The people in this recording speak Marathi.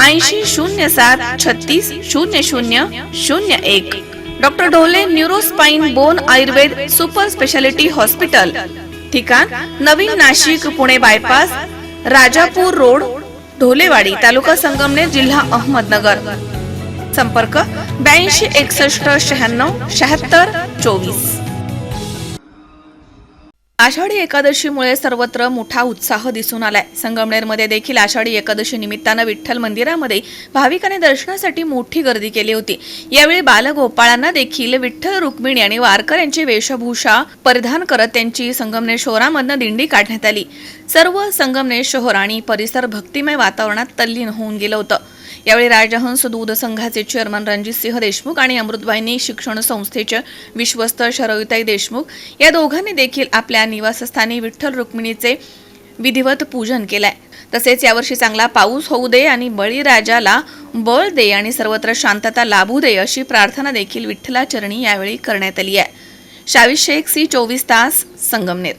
ऐंशी शून्य सात छत्तीस शून्य शून्य शून्य एक. Doctor Dhole neurospine bone Ayurved super speciality hospital. ठिकाण नवीन नाशिक पुणे बायपास राजापूर रोड ढोलेवाडी तालुका संगमनेर जिल्हा अहमदनगर. संपर्क ब्याऐंशी एकसष्ट शहाण्णव शहात्तर चोवीस. आषाढी एकादशीमुळे सर्वत्र मोठा उत्साह दिसून आलाय. संगमनेरमध्ये देखील आषाढी एकादशी निमित्तानं विठ्ठल मंदिरामध्ये भाविकांनी दर्शनासाठी मोठी गर्दी केली होती. यावेळी बालगोपाळांना देखील विठ्ठल रुक्मिणी आणि वारकर यांची वेशभूषा परिधान करत त्यांची संगमनेर शहरामधनं दिंडी काढण्यात आली. सर्व संगमनेर शहर आणि परिसर भक्तिमय वातावरणात तल्लीन होऊन गेलं होतं. यावेळी राजहंस दूध संघाचे चेअरमन रणजित सिंह देशमुख आणि अमृतवाहिनी शिक्षण संस्थेचे विश्वस्त शरयुताई देशमुख या दोघांनी देखील आपल्या निवासस्थानी विठ्ठल रुक्मिणीचे विधिवत पूजन केलंय. तसेच यावर्षी चांगला पाऊस होऊ दे आणि बळीराजाला बळ दे आणि सर्वत्र शांतता लाभू दे अशी प्रार्थना देखील विठ्ठलाचरणी यावेळी करण्यात आली आहे. शावी शेख सी चोवीस तास संगमनेर.